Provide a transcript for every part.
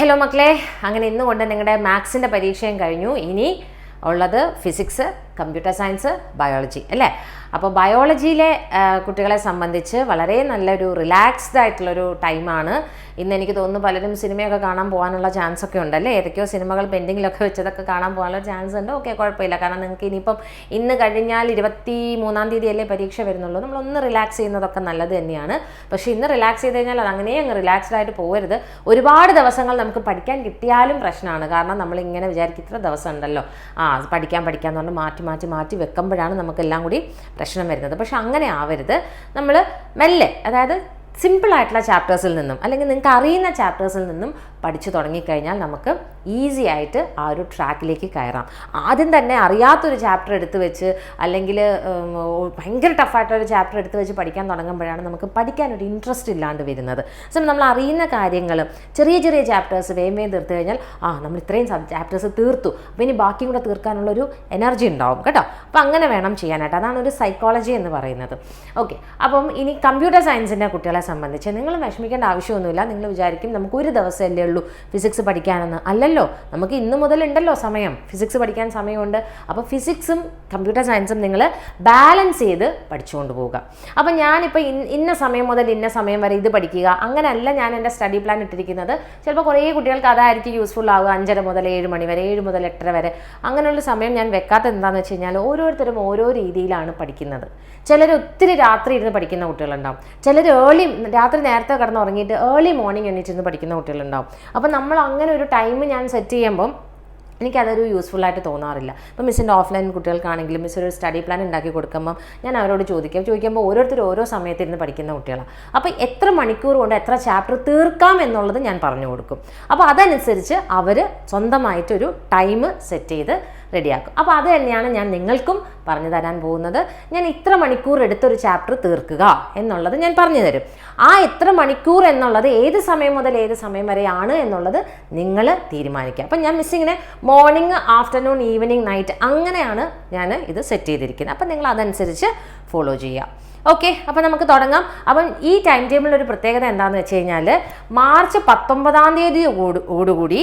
Hello മക്കളെ. അങ്ങനെ ഇന്നുകൊണ്ട് നിങ്ങളുടെ മാത്സിന്റെ പരീക്ഷയും കഴിഞ്ഞു. ഇനി ഉള്ളത് ഫിസിക്സ് കമ്പ്യൂട്ടർ സയൻസ് ബയോളജി അല്ലേ? അപ്പോൾ ബയോളജിയിലെ കുട്ടികളെ സംബന്ധിച്ച് വളരെ നല്ലൊരു റിലാക്സ്ഡ് ആയിട്ടുള്ളൊരു ടൈമാണ്. ഇന്ന് എനിക്ക് തോന്നുന്നു പലരും സിനിമയൊക്കെ കാണാൻ പോകാനുള്ള ചാൻസ് ഒക്കെ ഉണ്ട് അല്ലേ ഏതൊക്കെയോ സിനിമകൾ പെൻഡിങ്ങിലൊക്കെ വെച്ചതൊക്കെ കാണാൻ പോകാനുള്ള ചാൻസ് ഉണ്ട്. ഓക്കെ കുഴപ്പമില്ല. കാരണം നിങ്ങൾക്ക് ഇനിയിപ്പം ഇന്ന് കഴിഞ്ഞാൽ ഇരുപത്തി മൂന്നാം തീയതിയല്ലേ പരീക്ഷ വരുന്നുള്ളൂ. നമ്മളൊന്ന് റിലാക്സ് ചെയ്യുന്നതൊക്കെ നല്ലത് തന്നെയാണ്. പക്ഷേ ഇന്ന് റിലാക്സ് ചെയ്ത് കഴിഞ്ഞാൽ അത് അങ്ങനെ അങ്ങ് റിലാക്സ്ഡ് ആയിട്ട് പോകരുത് ഒരുപാട് ദിവസങ്ങൾ നമുക്ക് പഠിക്കാൻ കിട്ടിയാലും പ്രശ്നമാണ്. കാരണം നമ്മൾ ഇങ്ങനെ വിചാരിക്കും ഇത്ര ദിവസം ഉണ്ടല്ലോ. ആ പഠിക്കാൻ പഠിക്കാൻ എന്ന് പറഞ്ഞ് മാറ്റി മാറ്റി മാറ്റി വെക്കുമ്പോഴാണ് നമുക്കെല്ലാം കൂടി പ്രശ്നം വരുന്നത്. പക്ഷെ അങ്ങനെ ആവരുത്. നമ്മൾ മെല്ലെ അതായത് സിമ്പിൾ ആയിട്ടുള്ള ചാപ്റ്റേഴ്സിൽ നിന്നും അല്ലെങ്കിൽ നിങ്ങൾക്ക് അറിയുന്ന ചാപ്റ്റേഴ്സിൽ നിന്നും പഠിച്ചു തുടങ്ങിക്കഴിഞ്ഞാൽ നമുക്ക് ഈസി ആയിട്ട് ആ ഒരു ട്രാക്കിലേക്ക് കയറാം. ആദ്യം തന്നെ അറിയാത്തൊരു ചാപ്റ്റർ എടുത്ത് വെച്ച് അല്ലെങ്കിൽ ഭയങ്കര ടഫായിട്ടൊരു ചാപ്റ്റർ എടുത്ത് വെച്ച് പഠിക്കാൻ തുടങ്ങുമ്പോഴാണ് നമുക്ക് പഠിക്കാനൊരു ഇൻട്രസ്റ്റ് ഇല്ലാണ്ട് വരുന്നത്. സോ നമ്മൾ അറിയുന്ന കാര്യങ്ങൾ ചെറിയ ചെറിയ ചാപ്റ്റേഴ്സ് വേഗം വേഗം തീർത്ത് കഴിഞ്ഞാൽ ആ നമ്മൾ ഇത്രയും ചാപ്റ്റേഴ്സ് തീർത്തു. അപ്പോൾ ഇനി ബാക്കിയും കൂടെ തീർക്കാനുള്ളൊരു എനർജി ഉണ്ടാവും കേട്ടോ. അപ്പോൾ അങ്ങനെ വേണം ചെയ്യാനായിട്ട്. അതാണ് ഒരു സൈക്കോളജി എന്ന് പറയുന്നത്. ഓക്കെ അപ്പം ഇനി കമ്പ്യൂട്ടർ സയൻസിന്റെ കുട്ടികളെ സംബന്ധിച്ച്. നിങ്ങൾ വിഷമിക്കേണ്ട ആവശ്യമൊന്നുമില്ല. നിങ്ങൾ വിചാരിക്കും നമുക്ക് ഒരു ദിവസമല്ലേ ഉള്ളൂ ഫിസിക്സ് പഠിക്കാനെന്ന്. അല്ലല്ലോ നമുക്ക് ഇന്ന് മുതൽ ഉണ്ടല്ലോ സമയം. ഫിസിക്സ് പഠിക്കാൻ സമയമുണ്ട്. അപ്പോൾ ഫിസിക്സും കമ്പ്യൂട്ടർ സയൻസും നിങ്ങൾ ബാലൻസ് ചെയ്ത് പഠിച്ചുകൊണ്ട് പോവുക. അപ്പോൾ ഞാനിപ്പോൾ ഇന്ന ഇന്ന സമയം മുതൽ ഇന്ന സമയം വരെ ഇത് പഠിക്കുക. അങ്ങനെയല്ല ഞാൻ എന്റെ സ്റ്റഡി പ്ലാൻ ഇട്ടിരിക്കുന്നത്. ചിലപ്പോൾ കുറേ കുട്ടികൾക്ക് അതായിരിക്കും യൂസ്ഫുൾ ആവുക. അഞ്ചര മുതൽ ഏഴ് മണി വരെ ഏഴ് മുതൽ എട്ടര വരെ. അങ്ങനെയുള്ള സമയം ഞാൻ വെക്കാത്തത് എന്താണെന്ന് വെച്ച് കഴിഞ്ഞാൽ ഓരോരുത്തരും ഓരോ രീതിയിലാണ് പഠിക്കുന്നത്. ചിലർ ഒത്തിരി രാത്രി ഇരുന്ന് പഠിക്കുന്ന കുട്ടികളുണ്ടാവും. ചിലർ ഏർലി രാത്രി നേരത്തെ കിടന്ന് ഉറങ്ങിയിട്ട് ഏർലി മോർണിംഗ് എണീറ്റിരുന്ന് പഠിക്കുന്ന കുട്ടികളുണ്ടാവും. അപ്പോൾ നമ്മൾ അങ്ങനെ ഒരു ടൈം ഞാൻ സെറ്റ് ചെയ്യുമ്പം എനിക്കതൊരു യൂസ്ഫുൾ ആയിട്ട് തോന്നാറില്ല. ഇപ്പോൾ മിസ്സിന്റെ ഓഫ്ലൈൻ കുട്ടികൾക്കാണെങ്കിലും മിസ് ഒരു സ്റ്റഡി പ്ലാൻ ഉണ്ടാക്കി കൊടുക്കുമ്പം ഞാൻ അവരോട് ചോദിക്കാം. ചോദിക്കുമ്പോൾ ഓരോരുത്തർ ഓരോ സമയത്തിരുന്ന് പഠിക്കുന്ന കുട്ടികളാണ് അപ്പോൾ എത്ര മണിക്കൂർ കൊണ്ട് എത്ര ചാപ്റ്റർ തീർക്കാം എന്നുള്ളത് ഞാൻ പറഞ്ഞു കൊടുക്കും. അപ്പോൾ അതനുസരിച്ച് അവർ സ്വന്തമായിട്ടൊരു ടൈം സെറ്റ് ചെയ്ത് റെഡിയാക്കും. അപ്പോൾ അത് തന്നെയാണ് ഞാൻ നിങ്ങൾക്കും പറഞ്ഞു തരാൻ പോകുന്നത്. ഞാൻ ഇത്ര മണിക്കൂർ എടുത്തൊരു ചാപ്റ്റർ തീർക്കുക എന്നുള്ളത് ഞാൻ പറഞ്ഞു തരും. ആ എത്ര മണിക്കൂർ എന്നുള്ളത് ഏത് സമയം മുതൽ ഏത് സമയം വരെയാണ് എന്നുള്ളത് നിങ്ങൾ തീരുമാനിക്കുക. അപ്പം ഞാൻ മിസ്സിങ്ങിനെ മോർണിംഗ് ആഫ്റ്റർനൂൺ ഈവനിങ് നൈറ്റ് അങ്ങനെയാണ് ഞാൻ ഇത് സെറ്റ് ചെയ്തിരിക്കുന്നത്. അപ്പം നിങ്ങൾ അതനുസരിച്ച് ഫോളോ ചെയ്യുക. ഓക്കെ അപ്പം നമുക്ക് തുടങ്ങാം. അപ്പം ഈ ടൈം ടേബിളിൽ ഒരു പ്രത്യേകത എന്താണെന്ന് വെച്ച് കഴിഞ്ഞാൽ മാർച്ച് പത്തൊമ്പതാം തീയതി ഓടുകൂടി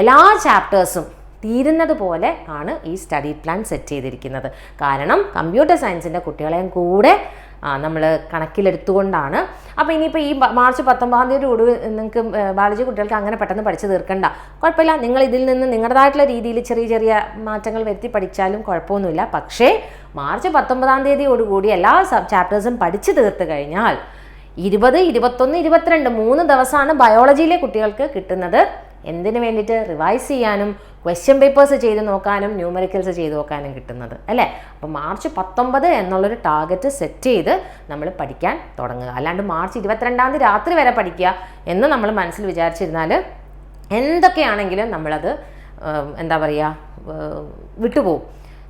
എല്ലാ ചാപ്റ്റേഴ്സും തീരുന്നത് പോലെ ആണ് ഈ സ്റ്റഡി പ്ലാൻ സെറ്റ് ചെയ്തിരിക്കുന്നത്. കാരണം കമ്പ്യൂട്ടർ സയൻസിന്റെ കുട്ടികളെയും കൂടെ നമ്മൾ കണക്കിലെടുത്തുകൊണ്ടാണ്. അപ്പോൾ ഇനിയിപ്പോൾ ഈ മാർച്ച് പത്തൊമ്പതാം തീയതി കൂടി നിങ്ങൾക്ക് ബാലജി കുട്ടികൾക്ക് അങ്ങനെ പെട്ടെന്ന് പഠിച്ച് തീർക്കണ്ട. കുഴപ്പമില്ല നിങ്ങൾ ഇതിൽ നിന്ന് നിങ്ങളുടേതായിട്ടുള്ള രീതിയിൽ ചെറിയ ചെറിയ മാറ്റങ്ങൾ വരുത്തി പഠിച്ചാലും കുഴപ്പമൊന്നുമില്ല. പക്ഷേ മാർച്ച് പത്തൊമ്പതാം തീയതിയോടുകൂടി എല്ലാ ചാപ്റ്റേഴ്സും പഠിച്ചു തീർത്ത് കഴിഞ്ഞാൽ ഇരുപത് ഇരുപത്തൊന്ന് ഇരുപത്തിരണ്ട് മൂന്ന് ദിവസമാണ് ബയോളജിയിലെ കുട്ടികൾക്ക് കിട്ടുന്നത്. എന്തിനു വേണ്ടിയിട്ട് റിവൈസ് ചെയ്യാനും ക്വസ്റ്റ്യൻ പേപ്പേഴ്സ് ചെയ്ത് നോക്കാനും ന്യൂമറിക്കൽസ് ചെയ്ത് നോക്കാനും കിട്ടുന്നത് അല്ലേ? അപ്പോൾ മാർച്ച് പത്തൊമ്പത് എന്നുള്ളൊരു ടാർഗറ്റ് സെറ്റ് ചെയ്ത് നമ്മൾ പഠിക്കാൻ തുടങ്ങുക. അല്ലാണ്ട് മാർച്ച് ഇരുപത്തിരണ്ടാം തീയതി രാത്രി വരെ പഠിക്കുക എന്ന് നമ്മൾ മനസ്സിൽ വിചാരിച്ചിരുന്നാൽ എന്തൊക്കെയാണെങ്കിലും നമ്മളത് എന്താ പറയുക വിട്ടുപോകും.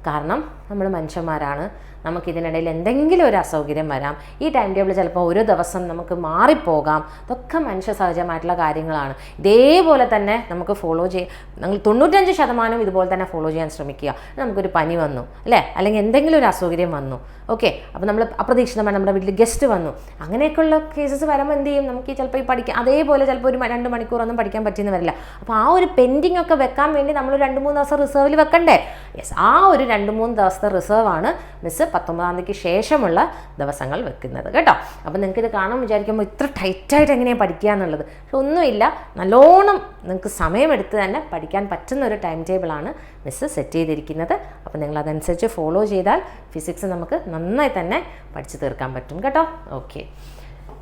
കാരണം നമ്മൾ മനുഷ്യന്മാരാണ്. നമുക്കിതിനിടയിൽ എന്തെങ്കിലും ഒരു അസൗകര്യം വരാം. ഈ ടൈം ടേബിൾ ചിലപ്പോൾ ഒരു ദിവസം നമുക്ക് മാറിപ്പോകാം. ഇതൊക്കെ മനുഷ്യ സഹജമായിട്ടുള്ള കാര്യങ്ങളാണ്. ഇതേപോലെ തന്നെ നമുക്ക് ഫോളോ ചെയ്യാം നിങ്ങൾ തൊണ്ണൂറ്റഞ്ച് ശതമാനം ഇതുപോലെ തന്നെ ഫോളോ ചെയ്യാൻ ശ്രമിക്കുക. നമുക്കൊരു പനി വന്നു അല്ലേ? അല്ലെങ്കിൽ എന്തെങ്കിലും ഒരു അസൗകര്യം വന്നു ഓക്കെ അപ്പോൾ നമ്മൾ അപ്രതീക്ഷിതമായി നമ്മുടെ വീട്ടിൽ ഗസ്റ്റ് വന്നു. അങ്ങനെയൊക്കെയുള്ള കേസസ് വരുമ്പോൾ എന്ത് ചെയ്യും? നമുക്ക് ചിലപ്പോൾ ഈ പഠിക്കാൻ അതേപോലെ ചിലപ്പോൾ ഒരു രണ്ട് മണിക്കൂറൊന്നും പഠിക്കാൻ പറ്റിയെന്ന് വരില്ല. അപ്പോൾ ആ ഒരു പെൻഡിങ് ഒക്കെ വെക്കാൻ വേണ്ടി നമ്മൾ രണ്ട് മൂന്ന് ദിവസം റിസർവിൽ വെക്കണ്ടേ? യെസ് ആ ഒരു രണ്ട് മൂന്ന് ദിവസത്തെ ആണ് മിസ് പത്തൊമ്പതാം തീയതിക്ക് ശേഷമുള്ള ദിവസങ്ങൾ വെക്കുന്നത് കേട്ടോ. അപ്പോൾ നിങ്ങൾക്ക് ഇത് കാണാൻ വിചാരിക്കുമ്പോൾ ഇത്ര ടൈറ്റായിട്ട് എങ്ങനെയാണ് പഠിക്കുക എന്നുള്ളത്? പക്ഷെ ഒന്നുമില്ല. നല്ലോണം നിങ്ങൾക്ക് സമയമെടുത്ത് തന്നെ പഠിക്കാൻ പറ്റുന്ന ഒരു ടൈം ടേബിളാണ് മിസ് സെറ്റ് ചെയ്തിരിക്കുന്നത്. അപ്പോൾ നിങ്ങൾ അതനുസരിച്ച് ഫോളോ ചെയ്താൽ ഫിസിക്സ് നമുക്ക് നന്നായി തന്നെ പഠിച്ചു തീർക്കാൻ പറ്റും കേട്ടോ. ഓക്കെ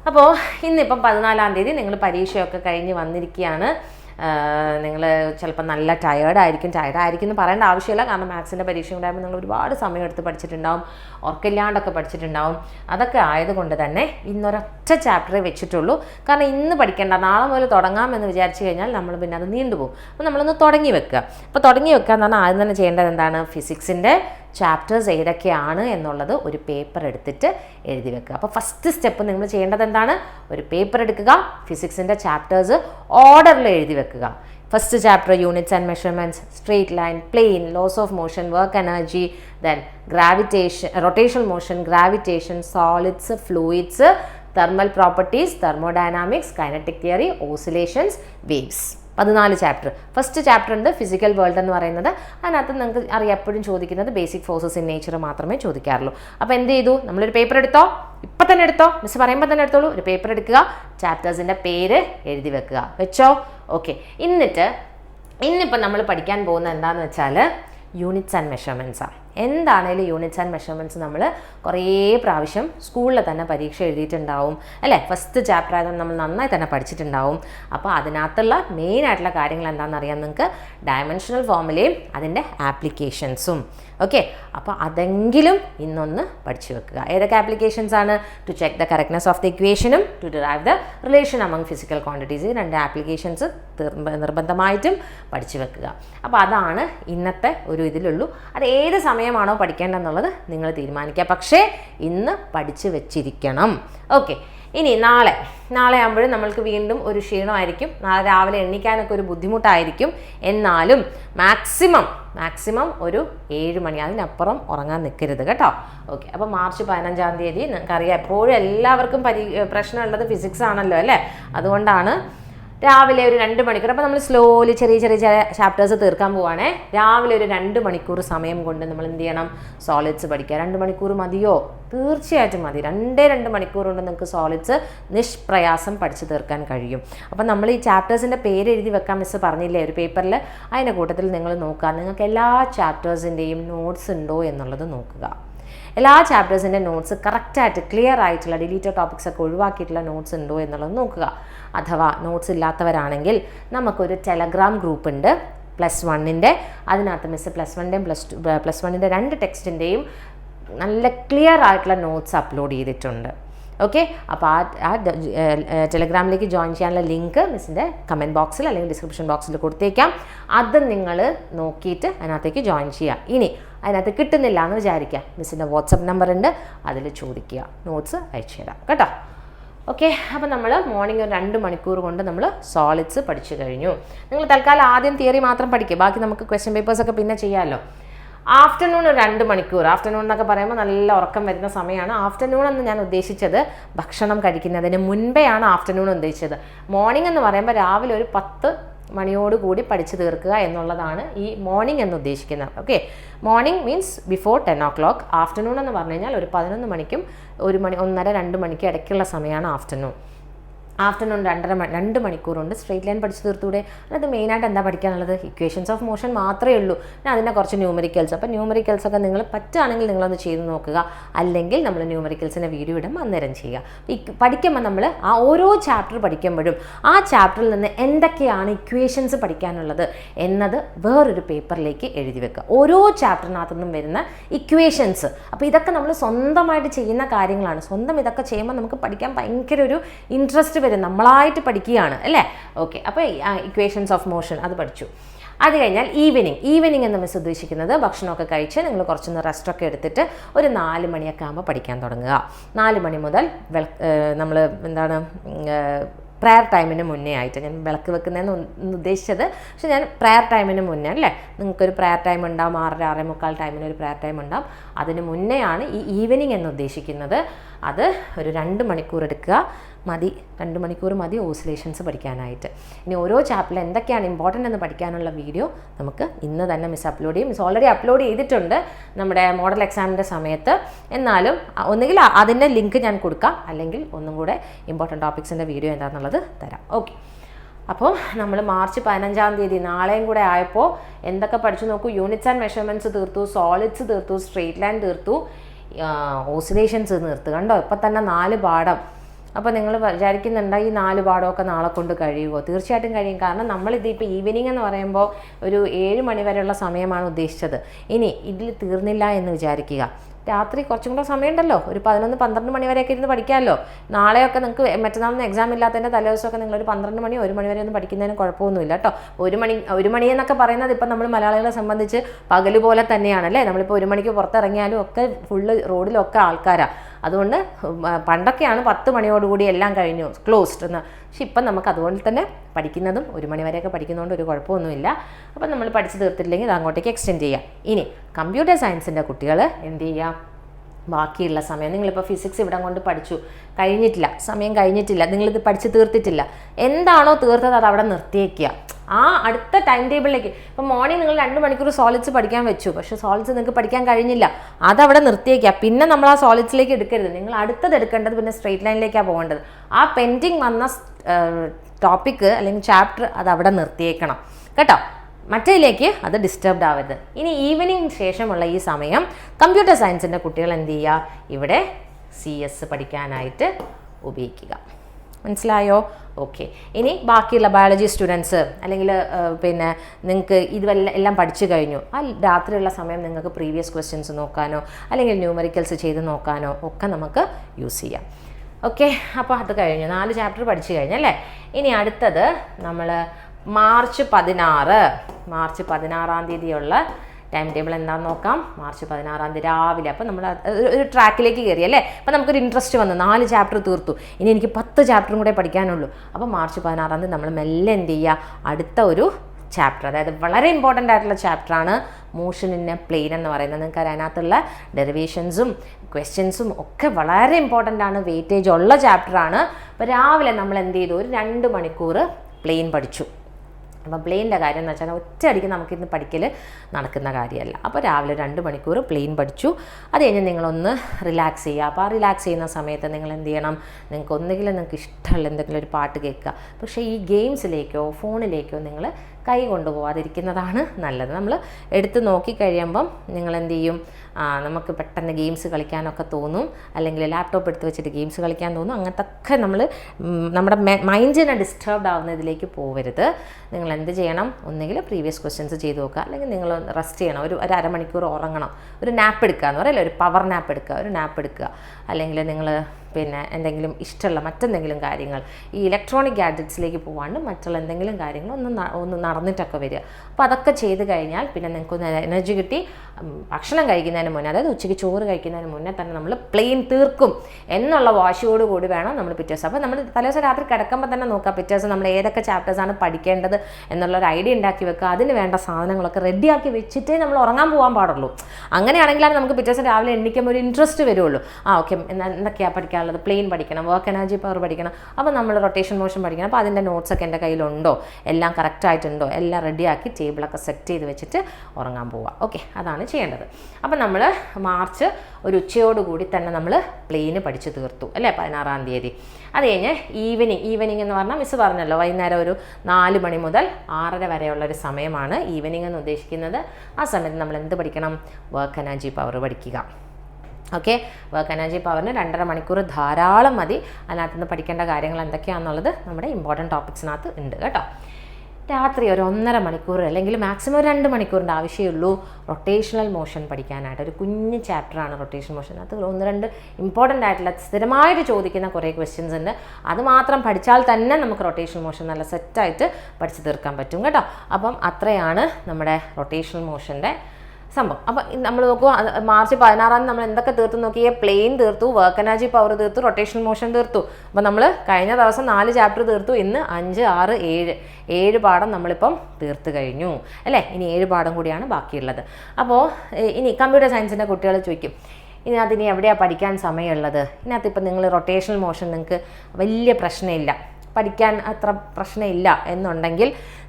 അപ്പോൾ ഇന്നിപ്പം പതിനാലാം തീയതി നിങ്ങൾ പരീക്ഷയൊക്കെ കഴിഞ്ഞ് വന്നിരിക്കുകയാണ്. നിങ്ങൾ ചിലപ്പോൾ നല്ല ടയേർഡായിരിക്കും ആയിരിക്കും ടയേർഡ് ആയിരിക്കും എന്ന് പറയേണ്ട ആവശ്യമില്ല. കാരണം മാത്സിന്റെ പരീക്ഷ ഉണ്ടാകുമ്പോൾ നിങ്ങൾ ഒരുപാട് സമയം എടുത്ത് പഠിച്ചിട്ടുണ്ടാവും. ഉറക്കില്ലാണ്ടൊക്കെ പഠിച്ചിട്ടുണ്ടാവും. അതൊക്കെ ആയതുകൊണ്ട് തന്നെ ഇന്നൊരൊറ്റ ചാപ്റ്ററേ വെച്ചിട്ടുള്ളൂ. കാരണം ഇന്ന് പഠിക്കേണ്ട നാളെ മുതൽ തുടങ്ങാമെന്ന് വിചാരിച്ചു കഴിഞ്ഞാൽ നമ്മൾ പിന്നെ അത് നീണ്ടുപോകും. അപ്പോൾ നമ്മളൊന്ന് തുടങ്ങി വെക്കുക. അപ്പോൾ തുടങ്ങി വെക്കുക എന്ന് പറഞ്ഞാൽ ആദ്യം തന്നെ ചെയ്യേണ്ടത് എന്താണ്? ഫിസിക്സിന്റെ ചാപ്റ്റേഴ്സ് ഏതൊക്കെയാണ് എന്നുള്ളത് ഒരു പേപ്പർ എടുത്തിട്ട് എഴുതി വെക്കുക. അപ്പോൾ ഫസ്റ്റ് സ്റ്റെപ്പ് നിങ്ങൾ ചെയ്യേണ്ടത് എന്താണ്? ഒരു പേപ്പർ എടുക്കുക ഫിസിക്സിന്റെ ചാപ്റ്റേഴ്സ് ഓർഡറിൽ എഴുതി വെക്കുക. First chapter units and measurements straight line plane laws of motion work energy then gravitation rotation motion gravitation solids fluids thermal properties thermodynamics kinetic theory oscillations waves പതിനാല് chapter first chapter ഉണ്ട് physical world എന്ന് പറയുന്നത്. അതിനകത്ത് നിങ്ങൾക്ക് അറിയാം എപ്പോഴും ചോദിക്കുന്നത് basic forces in nature മാത്രമേ ചോദിക്കാറുള്ളൂ. അപ്പോൾ എന്ത് ചെയ്തു? നമ്മളൊരു പേപ്പർ എടുത്തോ? ഇപ്പം തന്നെ എടുത്തോ? മിസ് പറയുമ്പോൾ തന്നെ എടുത്തോളൂ. ഒരു പേപ്പർ എടുക്കുക ചാപ്റ്റേഴ്സിന്റെ പേര് എഴുതി വെക്കുക. വെച്ചോ? ഓക്കെ എന്നിട്ട് ഇന്നിപ്പം നമ്മൾ പഠിക്കാൻ പോകുന്ന എന്താണെന്ന് വെച്ചാൽ യൂണിറ്റ്സ് ആൻഡ് മെഷർമെന്റ്സാണ് എന്താണേലും യൂണിറ്റ്സ് ആൻഡ് മെഷർമെന്റ്സ് നമ്മൾ കുറേ പ്രാവശ്യം സ്കൂളിൽ തന്നെ പരീക്ഷ എഴുതിയിട്ടുണ്ടാവും. അല്ലേ? ഫസ്റ്റ് ചാപ്റ്റർ ആയതുകൊണ്ട് നമ്മൾ നന്നായി തന്നെ പഠിച്ചിട്ടുണ്ടാവും. അപ്പോൾ അതിനകത്തുള്ള മെയിൻ ആയിട്ടുള്ള കാര്യങ്ങൾ എന്താണെന്ന് അറിയാം നിങ്ങൾക്ക്? ഡയമെൻഷണൽ ഫോമിലെയും അതിന്റെ ആപ്ലിക്കേഷൻസും ഓക്കെ അപ്പോൾ അതെങ്കിലും ഇന്നൊന്ന് പഠിച്ചു വെക്കുക. ഏതൊക്കെ ആപ്ലിക്കേഷൻസ് ആണ്? To check the correctness of the ഇക്വേഷനും to derive the relation among physical quantities രണ്ട് ആപ്ലിക്കേഷൻസ് നിർബന്ധമായിട്ടും പഠിച്ചു വെക്കുക. അപ്പോൾ അതാണ് ഇന്നത്തെ ഒരു ഇതിലുള്ളൂ. അത് ഏത് സമയമാണോ പഠിക്കേണ്ടതെന്നുള്ളത് നിങ്ങൾ തീരുമാനിക്കുക. പക്ഷേ ഇന്ന് പഠിച്ചു വെച്ചിരിക്കണം. ഓക്കെ ഇനി നാളെ നാളെ ആകുമ്പോഴും നമ്മൾക്ക് വീണ്ടും ഒരു ക്ഷീണമായിരിക്കും. നാളെ രാവിലെ എണ്ണിക്കാനൊക്കെ ഒരു ബുദ്ധിമുട്ടായിരിക്കും. എന്നാലും മാക്സിമം മാക്സിമം ഒരു ഏഴ് മണി അതിനപ്പുറം ഉറങ്ങാൻ നിൽക്കരുത് കേട്ടോ. ഓക്കെ അപ്പോൾ മാർച്ച് പതിനഞ്ചാം തീയതി നിങ്ങൾക്കറിയാം എപ്പോഴും എല്ലാവർക്കും പരി പ്രശ്നമുള്ളത് ഫിസിക്സ് ആണല്ലോ അല്ലേ? അതുകൊണ്ടാണ് രാവിലെ ഒരു രണ്ട് മണിക്കൂർ. അപ്പോൾ നമ്മൾ സ്ലോലി ചെറിയ ചെറിയ ചെറിയ ചാപ്റ്റേഴ്സ് തീർക്കാൻ പോവാണേ. രാവിലെ ഒരു രണ്ട് മണിക്കൂർ സമയം കൊണ്ട് നമ്മൾ എന്ത് ചെയ്യണം? സോളിഡ്സ് പഠിക്കുക. രണ്ട് മണിക്കൂർ മതിയോ? തീർച്ചയായിട്ടും മതി. രണ്ടേ രണ്ട് മണിക്കൂർ കൊണ്ട് നിങ്ങൾക്ക് സോളിഡ്സ് നിഷ്പ്രയാസം പഠിച്ചു തീർക്കാൻ കഴിയും. അപ്പോൾ നമ്മൾ ഈ ചാപ്റ്റേഴ്സിന്റെ പേര് എഴുതി വെക്കാൻ മിസ് പറഞ്ഞില്ലേ? ഒരു പേപ്പറിൽ അതിന്റെ കൂട്ടത്തിൽ നിങ്ങൾ നോക്കുക. നിങ്ങൾക്ക് എല്ലാ ചാപ്റ്റേഴ്സിന്റെയും നോട്ട്സ് ഉണ്ടോ എന്നുള്ളത് നോക്കുക. എല്ലാ ചാപ്റ്റേഴ്സിന്റെ നോട്ട്സ് കറക്റ്റായിട്ട് ക്ലിയർ ആയിട്ടുള്ള ഡിലീറ്റഡ് ടോപ്പിക്സ് ഒക്കെ ഒഴിവാക്കിയിട്ടുള്ള നോട്ട്സ് ഉണ്ടോ എന്നുള്ളത് നോക്കുക. അഥവാ നോട്ട്സ് ഇല്ലാത്തവരാണെങ്കിൽ നമുക്കൊരു ടെലഗ്രാം ഗ്രൂപ്പ് ഉണ്ട്. പ്ലസ് വണ്ണിന്റെ അതിനകത്ത് മിസ് പ്ലസ് വണ്ണിന്റെയും പ്ലസ് ടു പ്ലസ് വണ്ണിന്റെ രണ്ട് ടെക്സ്റ്റിന്റെയും നല്ല ക്ലിയർ ആയിട്ടുള്ള നോട്ട്സ് അപ്ലോഡ് ചെയ്തിട്ടുണ്ട്. ഓക്കെ അപ്പോൾ ആ ആ ടെലഗ്രാമിലേക്ക് ജോയിൻ ചെയ്യാനുള്ള ലിങ്ക് മിസ്സിന്റെ കമന്റ് ബോക്സിൽ അല്ലെങ്കിൽ ഡിസ്ക്രിപ്ഷൻ ബോക്സിൽ കൊടുത്തേക്കാം. അത് നിങ്ങൾ നോക്കിയിട്ട് അതിനകത്തേക്ക് ജോയിൻ ചെയ്യുക ഇനി അതിനകത്ത് കിട്ടുന്നില്ല എന്ന് വിചാരിക്കുക. മിസ്സിന്റെ വാട്സപ്പ് നമ്പർ ഉണ്ട്. അതിൽ ചോദിക്കുക. നോട്ട്സ് അയച്ചു തരാം. കേട്ടോ? ഓക്കെ അപ്പോൾ നമ്മൾ മോർണിംഗ് ഒരു രണ്ട് മണിക്കൂർ കൊണ്ട് നമ്മൾ സോളിഡ്സ് പഠിച്ചു കഴിഞ്ഞു. നിങ്ങൾ തൽക്കാലം ആദ്യം തിയറി മാത്രം പഠിക്കുക ബാക്കി നമുക്ക് ക്വസ്റ്റ്യൻ പേപ്പേഴ്സൊക്കെ പിന്നെ ചെയ്യാമല്ലോ ആഫ്റ്റർനൂൺ ഒരു രണ്ട് മണിക്കൂർ. ആഫ്റ്റർനൂൺ എന്നൊക്കെ പറയുമ്പോൾ നല്ല ഉറക്കം വരുന്ന സമയമാണ്. ആഫ്റ്റർനൂൺ എന്ന് ഞാൻ ഉദ്ദേശിച്ചത് ഭക്ഷണം കഴിക്കുന്നതിന് മുൻപേയാണ് ആഫ്റ്റർനൂൺ ഉദ്ദേശിച്ചത്. മോർണിംഗ് എന്ന് പറയുമ്പോൾ രാവിലെ ഒരു പത്ത് മണിയോടുകൂടി പഠിച്ചു തീർക്കുക എന്നുള്ളതാണ് ഈ മോർണിംഗ് എന്ന് ഉദ്ദേശിക്കുന്നത്. Okay morning means before ten o'clock afternoon എന്ന് പറഞ്ഞു കഴിഞ്ഞാൽ ഒരു പതിനൊന്ന് മണിക്കും ഒരു മണി ഒന്നര രണ്ട് മണിക്ക് ഇടയ്ക്കുള്ള സമയമാണ് ആഫ്റ്റർനൂൺ ആഫ്റ്റർനൂൺ രണ്ടര മണി രണ്ട് മണിക്കൂറുണ്ട്. സ്ട്രേറ്റ് ലൈൻ പഠിച്ചു തീർത്തൂടെ. അതിനകത്ത് മെയിനായിട്ട് എന്താ പഠിക്കാനുള്ളത്? ഇക്വേഷൻസ് ഓഫ് മോഷൻ മാത്രമേ ഉള്ളൂ. പിന്നെ അതിന്റെ കുറച്ച് ന്യൂമറിക്കൽസ് അപ്പോൾ ന്യൂമറിക്കൽസ് ഒക്കെ നിങ്ങൾ പറ്റുകയാണെങ്കിൽ നിങ്ങളൊന്ന് ചെയ്ത് നോക്കുക. അല്ലെങ്കിൽ നമ്മൾ ന്യൂമറിക്കൽസിന്റെ വീഡിയോ ഇടുമ്പോൾ അന്നേരം ചെയ്യുക. പഠിക്കുമ്പോൾ നമ്മൾ ആ ഓരോ ചാപ്റ്റർ പഠിക്കുമ്പോഴും ആ ചാപ്റ്ററിൽ നിന്ന് എന്തൊക്കെയാണ് ഇക്വേഷൻസ് പഠിക്കാനുള്ളത് എന്നത് വേറൊരു പേപ്പറിലേക്ക് എഴുതി വെക്കുക. ഓരോ ചാപ്റ്ററിനകത്തു നിന്നും വരുന്ന ഇക്വേഷൻസ് അപ്പോൾ ഇതൊക്കെ നമ്മൾ സ്വന്തമായിട്ട് ചെയ്യുന്ന കാര്യങ്ങളാണ്. സ്വന്തം ഇതൊക്കെ ചെയ്യുമ്പോൾ നമുക്ക് പഠിക്കാൻ ഭയങ്കര ഒരു ഇൻട്രസ്റ്റ് വരും നമ്മളായിട്ട് പഠിക്കുകയാണ് അല്ലേ? ഓക്കെ അപ്പോൾ ഇക്വേഷൻസ് ഓഫ് മോഷൻ അത് പഠിച്ചു. അത് കഴിഞ്ഞാൽ ഈവനിങ് ഈവനിങ് എന്ന് മിസ് ഉദ്ദേശിക്കുന്നത് ഭക്ഷണമൊക്കെ കഴിച്ച് നിങ്ങൾ കുറച്ചൊന്ന് റെസ്റ്റൊക്കെ എടുത്തിട്ട് ഒരു നാല് മണിയൊക്കെ ആകുമ്പോൾ പഠിക്കാൻ തുടങ്ങുക. നാല് മണി മുതൽ നമ്മൾ എന്താണ് പ്രയർ ടൈമിന് മുന്നേ ആയിട്ട് ഞാൻ വിളക്ക് വെക്കുന്നതെന്ന് ഉദ്ദേശിച്ചത്. പക്ഷെ ഞാൻ പ്രയർ ടൈമിന് മുന്നേ അല്ലേ? നിങ്ങൾക്കൊരു പ്രയർ ടൈം ഉണ്ടാവും ആറര ആറേ മുക്കാൽ ടൈമിന് ഒരു പ്രയർ ടൈം ഉണ്ടാവും. അതിന് മുന്നേ ആണ് ഈ ഈവനിങ് എന്ന് ഉദ്ദേശിക്കുന്നത്. അത് ഒരു രണ്ട് മണിക്കൂർ എടുക്കുക. മതി രണ്ട് മണിക്കൂർ മതി ഓസിലേഷൻസ് പഠിക്കാനായിട്ട്. ഇനി ഓരോ ചാപ്റ്ററിൽ എന്തൊക്കെയാണ് ഇമ്പോർട്ടന്റ് എന്ന് പഠിക്കാനുള്ള വീഡിയോ നമുക്ക് ഇന്ന് തന്നെ മിസ് അപ്ലോഡ് ചെയ്യും. മിസ് ഓൾറെഡി അപ്ലോഡ് ചെയ്തിട്ടുണ്ട് നമ്മുടെ മോഡൽ എക്സാമിന്റെ സമയത്ത്. എന്നാലും ഒന്നുകിൽ അതിന്റെ ലിങ്ക് ഞാൻ കൊടുക്കാം. അല്ലെങ്കിൽ ഒന്നും കൂടെ ഇമ്പോർട്ടന്റ് ടോപ്പിക്സിന്റെ വീഡിയോ എന്താണെന്നുള്ളത് തരാം. ഓക്കെ അപ്പോൾ നമ്മൾ മാർച്ച് പതിനഞ്ചാം തീയതി നാളെയും കൂടെ ആയപ്പോൾ എന്തൊക്കെ പഠിച്ചു നോക്കൂ? യൂണിറ്റ്സ് ആൻഡ് മെഷർമെന്റ്സ് തീർത്തു സോളിഡ്സ് തീർത്തു സ്ട്രെയിറ്റ് ലൈൻ തീർത്തു ഓസിലേഷൻസ് നിർത്തുക കണ്ടോ? ഇപ്പം തന്നെ നാല് പാഠം. അപ്പോൾ നിങ്ങൾ വിചാരിക്കുന്നുണ്ടോ ഈ നാല് പാടമൊക്കെ നാളെ കൊണ്ട് കഴിയുമോ തീർച്ചയായിട്ടും കഴിയും. കാരണം നമ്മളിത് ഇപ്പോൾ ഈവനിങ് എന്ന് പറയുമ്പോൾ ഒരു ഏഴ് മണി വരെയുള്ള സമയമാണ് ഉദ്ദേശിച്ചത്. ഇനി ഇതിൽ തീർന്നില്ല എന്ന് വിചാരിക്കുക. രാത്രി കുറച്ചും കൂടെ സമയമുണ്ടല്ലോ. ഒരു പതിനൊന്ന് പന്ത്രണ്ട് മണി വരെയൊക്കെ ഇരുന്ന് പഠിക്കാമല്ലോ. നാളെയൊക്കെ നിങ്ങൾക്ക് മറ്റന്നാളൊന്നും എക്സാം ഇല്ലാത്തതിന്റെ തലേദിവസമൊക്കെ നിങ്ങളൊരു പന്ത്രണ്ട് മണി ഒരു മണി വരെ ഒന്നും പഠിക്കുന്നതിന് കുഴപ്പമൊന്നുമില്ല കേട്ടോ. ഒരു മണി ഒരു മണി എന്നൊക്കെ പറയുന്നത് ഇപ്പം നമ്മൾ മലയാളികളെ സംബന്ധിച്ച് പകൽ പോലെ തന്നെയാണ് അല്ലേ? നമ്മളിപ്പോൾ ഒരു മണിക്ക് പുറത്തിറങ്ങിയാലും ഒക്കെ ഫുള്ള് റോഡിലൊക്കെ ആൾക്കാരാണ് അതുകൊണ്ട് പണ്ടൊക്കെയാണ് പത്ത് മണിയോടുകൂടി എല്ലാം കഴിഞ്ഞു ക്ലോസ്ഡ് എന്ന്. പക്ഷെ ഇപ്പം നമുക്ക് അതുകൊണ്ട് തന്നെ പഠിക്കുന്നതും ഒരു മണിവരെയൊക്കെ പഠിക്കുന്നതുകൊണ്ട് ഒരു കുഴപ്പമൊന്നുമില്ല. അപ്പം നമ്മൾ പഠിച്ചു തീർത്തിട്ടില്ലെങ്കിൽ അത് അങ്ങോട്ടേക്ക് എക്സ്റ്റെൻഡ് ചെയ്യാം. ഇനി കമ്പ്യൂട്ടർ സയൻസിന്റെ കുട്ടികൾ എന്ത് ചെയ്യുക ബാക്കിയുള്ള സമയം. നിങ്ങളിപ്പോൾ ഫിസിക്സ് ഇവിടെ കൊണ്ട് പഠിച്ചു. കഴിഞ്ഞിട്ടില്ല. സമയം കഴിഞ്ഞിട്ടില്ല. നിങ്ങളിത് പഠിച്ച് തീർത്തിട്ടില്ല. എന്താണോ തീർത്തത് അത് അവിടെ നിർത്തിയേക്കുക. ആ അടുത്ത ടൈം ടേബിളിലേക്ക് ഇപ്പം മോർണിംഗ് നിങ്ങൾ രണ്ട് മണിക്കൂർ സോളിഡ്സ് പഠിക്കാൻ വെച്ചു. പക്ഷേ സോളിഡ്സ് നിങ്ങൾക്ക് പഠിക്കാൻ കഴിഞ്ഞില്ല. അതവിടെ നിർത്തിയേക്കുക. പിന്നെ നമ്മൾ ആ സോളിഡ്സിലേക്ക് എടുക്കരുത്. നിങ്ങൾ അടുത്തത് എടുക്കേണ്ടത് പിന്നെ സ്ട്രെയിറ്റ് ലൈനിലേക്കാണ് പോകേണ്ടത്. ആ പെൻഡിങ് വന്ന ടോപ്പിക്ക് അല്ലെങ്കിൽ ചാപ്റ്റർ അത് അവിടെ നിർത്തിയേക്കണം. കേട്ടോ? മറ്റേതിലേക്ക് അത് ഡിസ്റ്റർബ്ഡ് ആവരുത്. ഇനി ഈവനിങ് ശേഷമുള്ള ഈ സമയം കമ്പ്യൂട്ടർ സയൻസിന്റെ കുട്ടികൾ എന്ത് ചെയ്യുക? ഇവിടെ സി എസ് പഠിക്കാനായിട്ട് ഉപയോഗിക്കുക. മനസ്സിലായോ? ഓക്കെ ഇനി ബാക്കിയുള്ള ബയോളജി സ്റ്റുഡൻസ് അല്ലെങ്കിൽ പിന്നെ നിങ്ങൾക്ക് ഇതുവല്ല എല്ലാം പഠിച്ചു കഴിഞ്ഞു. ആ രാത്രിയുള്ള സമയം നിങ്ങൾക്ക് പ്രീവിയസ് ക്വസ്റ്റ്യൻസ് നോക്കാനോ അല്ലെങ്കിൽ ന്യൂമറിക്കൽസ് ചെയ്ത് നോക്കാനോ ഒക്കെ നമുക്ക് യൂസ് ചെയ്യാം. ഓക്കെ അപ്പോൾ അത് കഴിഞ്ഞു. നാല് ചാപ്റ്റർ പഠിച്ചു കഴിഞ്ഞല്ലേ ഇനി അടുത്തത് നമ്മൾ മാർച്ച് പതിനാറ്. മാർച്ച് പതിനാറാം തീയതിയുള്ള ടൈം ടേബിൾ എന്താണെന്ന് നോക്കാം. മാർച്ച് പതിനാറാം തീയതി രാവിലെ. അപ്പോൾ നമ്മൾ ഒരു ട്രാക്കിലേക്ക് കയറി അല്ലേ? അപ്പോൾ നമുക്കൊരു ഇൻട്രസ്റ്റ് വന്നു. നാല് ചാപ്റ്റർ തീർത്തു. ഇനി എനിക്ക് പത്ത് ചാപ്റ്ററും കൂടെ പഠിക്കാനുള്ളൂ. അപ്പോൾ മാർച്ച് പതിനാറാം തീയതി നമ്മൾ മെല്ലെ എന്ത് ചെയ്യുക അടുത്ത ഒരു ചാപ്റ്റർ അതായത് വളരെ ഇമ്പോർട്ടന്റ് ആയിട്ടുള്ള ചാപ്റ്ററാണ് മോഷൻ ഇൻ എ പ്ലെയിൻ എന്ന് പറയുന്നത്. നിങ്ങൾക്ക് അതിനകത്തുള്ള ഡെറിവേഷൻസും ക്വസ്റ്റ്യൻസും ഒക്കെ വളരെ ഇമ്പോർട്ടന്റ് ആണ്. വെയിറ്റേജ് ഉള്ള ചാപ്റ്ററാണ് അപ്പോൾ രാവിലെ നമ്മൾ എന്ത് ചെയ്തു? ഒരു രണ്ട് മണിക്കൂർ പ്ലെയിൻ പഠിച്ചു. അപ്പം പ്ലെയിനിന്റെ കാര്യം എന്ന് വെച്ചാൽ ഒറ്റയടിക്ക് നമുക്കിന്ന് പഠിക്കൽ നടക്കുന്ന കാര്യമല്ല. അപ്പോൾ രാവിലെ രണ്ട് മണിക്കൂർ പ്ലെയിൻ പഠിച്ചു. അത് കഴിഞ്ഞ് നിങ്ങളൊന്ന് റിലാക്സ് ചെയ്യുക. അപ്പോൾ ആ റിലാക്സ് ചെയ്യുന്ന സമയത്ത് നിങ്ങൾ എന്ത് ചെയ്യണം? നിങ്ങൾക്ക് ഒന്നുകിൽ നിങ്ങൾക്ക് ഇഷ്ടമുള്ള എന്തെങ്കിലും ഒരു പാട്ട് കേൾക്കുക. പക്ഷേ ഈ ഗെയിംസിലേക്കോ ഫോണിലേക്കോ നിങ്ങൾ കൈ കൊണ്ടുപോകാതിരിക്കുന്നതാണ് നല്ലത്. നമ്മൾ എടുത്ത് നോക്കിക്കഴിയുമ്പം നിങ്ങൾ എന്ത് ചെയ്യും നമുക്ക് പെട്ടെന്ന് ഗെയിംസ് കളിക്കാനൊക്കെ തോന്നും. അല്ലെങ്കിൽ ലാപ്ടോപ്പ് എടുത്ത് വെച്ചിട്ട് ഗെയിംസ് കളിക്കാൻ തോന്നും. അങ്ങനത്തെ ഒക്കെ നമ്മൾ നമ്മുടെ മൈൻഡിനെ ഡിസ്റ്റർബ്ഡ് ആവുന്നതിലേക്ക് പോവരുത്. നിങ്ങൾ എന്ത് ചെയ്യണം? ഒന്നുകിൽ പ്രീവിയസ് ക്വസ്റ്റ്യൻസ് ചെയ്ത് നോക്കുക. അല്ലെങ്കിൽ നിങ്ങൾ റെസ്റ്റ് ചെയ്യണം. ഒരു ഒരു അരമണിക്കൂർ ഉറങ്ങണം. ഒരു നാപ്പ് എടുക്കുക എന്ന് പറയല്ലേ? ഒരു പവർ നാപ്പ് എടുക്കുക. ഒരു നാപ്പ് എടുക്കുക. അല്ലെങ്കിൽ നിങ്ങൾ പിന്നെ എന്തെങ്കിലും ഇഷ്ടമുള്ള മറ്റെന്തെങ്കിലും കാര്യങ്ങൾ ഈ ഇലക്ട്രോണിക് ഗാഡ്ജറ്റ്സിലേക്ക് പോകാണ്ട് മറ്റുള്ള എന്തെങ്കിലും കാര്യങ്ങൾ ഒന്ന് ഒന്ന് നടന്നിട്ടൊക്കെ വരിക. അപ്പോൾ അതൊക്കെ ചെയ്ത് കഴിഞ്ഞാൽ പിന്നെ നിങ്ങൾക്കൊന്ന് എനർജി കിട്ടി ഭക്ഷണം കഴിക്കുന്നതിന് മുന്നേ അതായത് ഉച്ചയ്ക്ക് ചോറ് കഴിക്കുന്നതിന് മുന്നേ തന്നെ നമ്മൾ പ്ലെയിൻ തീർക്കും എന്നുള്ള വാശിയോട് കൂടി വേണം നമ്മൾ പിറ്റേ ദിവസം. അപ്പോൾ നമ്മൾ തലേദിവസം രാത്രി കിടക്കുമ്പോൾ തന്നെ നോക്കുക പിറ്റേ ദിവസം നമ്മൾ ഏതൊക്കെ ചാപ്റ്റേഴ്സാണ് പഠിക്കേണ്ടത് എന്നുള്ള ഒരു ഐഡിയ ഉണ്ടാക്കി വെക്കുക. അതിന് വേണ്ട സാധനങ്ങളൊക്കെ റെഡിയാക്കി വെച്ചിട്ടേ നമ്മൾ ഉറങ്ങാൻ പോകാൻ പാടുള്ളൂ. അങ്ങനെയാണെങ്കിലാണ് നമുക്ക് പിറ്റേ ദിവസം രാവിലെ എണ്ണിക്കുമ്പോൾ ഒരു ഇൻട്രസ്റ്റ് വരുള്ളൂ. ആ ഓക്കെ എന്തൊക്കെയാണ് പഠിക്കാനുള്ളത്. പ്ലെയിൻ പഠിക്കണം വർക്ക് എനർജി പവർ പഠിക്കണം. അപ്പോൾ നമ്മൾ റൊട്ടേഷൻ മോഷൻ പഠിക്കണം. അപ്പോൾ അതിന്റെ നോട്ട്സൊക്കെ എന്റെ കയ്യിലുണ്ടോ? എല്ലാം കറക്റ്റ് ആയിട്ടുണ്ടോ? എല്ലാം റെഡിയാക്കി ടേബിളൊക്കെ സെറ്റ് ചെയ്ത് വെച്ചിട്ട് ഉറങ്ങാൻ പോവുക ഓക്കെ അതാണ് ചെയ്യേണ്ടത്. അപ്പോൾ നമ്മൾ മാർച്ച് ഒരു ഉച്ചയോടുകൂടി തന്നെ നമ്മൾ പ്ലെയിന് പഠിച്ച് തീർത്തു അല്ലേ? പതിനാറാം തീയതി. അത് കഴിഞ്ഞ് ഈവനിങ് ഈവനിങ് എന്ന് പറഞ്ഞാൽ മിസ് പറഞ്ഞല്ലോ. വൈകുന്നേരം ഒരു നാല് മണി മുതൽ ആറര വരെയുള്ള ഒരു സമയമാണ് ഈവനിങ് എന്ന് ഉദ്ദേശിക്കുന്നത്. ആ സമയത്ത് നമ്മൾ എന്ത് പഠിക്കണം? വർക്ക് എനർജി പവർ പഠിക്കുക. ഓക്കെ? വർക്ക് എനർജി പവറിന് രണ്ടര മണിക്കൂർ ധാരാളം മതി. അതിനകത്ത് നിന്ന് പഠിക്കേണ്ട കാര്യങ്ങൾ എന്തൊക്കെയാണെന്നുള്ളത് നമ്മുടെ ഇമ്പോർട്ടന്റ് ടോപ്പിക്സിനകത്ത് ഉണ്ട് കേട്ടോ. രാത്രി ഒരു ഒന്നര മണിക്കൂർ അല്ലെങ്കിൽ മാക്സിമം രണ്ട് മണിക്കൂറിന്റെ ആവശ്യമുള്ളൂ റൊട്ടേഷണൽ മോഷൻ പഠിക്കാനായിട്ട്. ഒരു കുഞ്ഞ് ചാപ്റ്ററാണ് റൊട്ടേഷൻ മോഷൻ അത് ഒന്ന് രണ്ട് ഇമ്പോർട്ടന്റ് ആയിട്ടുള്ള സ്ഥിരമായിട്ട് ചോദിക്കുന്ന കുറേ ക്വസ്റ്റ്യൻസ് ഉണ്ട്. അത് മാത്രം പഠിച്ചാൽ തന്നെ നമുക്ക് റൊട്ടേഷൻ മോഷൻ നല്ല സെറ്റായിട്ട് പഠിച്ചു തീർക്കാൻ പറ്റും കേട്ടോ. അപ്പം അത്രയാണ് നമ്മുടെ റൊട്ടേഷണൽ മോഷന്റെ സംഭവം. അപ്പം നമ്മൾ നോക്കുക മാർച്ച് പതിനാറാം നമ്മൾ എന്തൊക്കെ തീർത്തു നോക്കിയേ പ്ലെയിൻ തീർത്തു വർക്ക് എനർജി പവർ തീർത്തു റൊട്ടേഷൻ മോഷൻ തീർത്തു. അപ്പം നമ്മൾ കഴിഞ്ഞ ദിവസം നാല് ചാപ്റ്റർ തീർത്തു ഇന്ന് അഞ്ച് ആറ് ഏഴ്. ഏഴ് പാഠം നമ്മളിപ്പം തീർത്ത് കഴിഞ്ഞു. അല്ലേ? ഇനി ഏഴ് പാഠം കൂടിയാണ് ബാക്കിയുള്ളത്. അപ്പോൾ ഇനി കമ്പ്യൂട്ടർ സയൻസിന്റെ കുട്ടികൾ ചോദിക്കും ഇതിനകത്ത് ഇനി എവിടെയാണ് പഠിക്കാൻ സമയമുള്ളത്? ഇതിനകത്ത് ഇപ്പം നിങ്ങൾ റൊട്ടേഷണൽ മോഷൻ നിങ്ങൾക്ക് വലിയ പ്രശ്നമില്ല. പഠിക്കാൻ അത്ര പ്രശ്നമില്ല എന്നുണ്ടെങ്കിൽ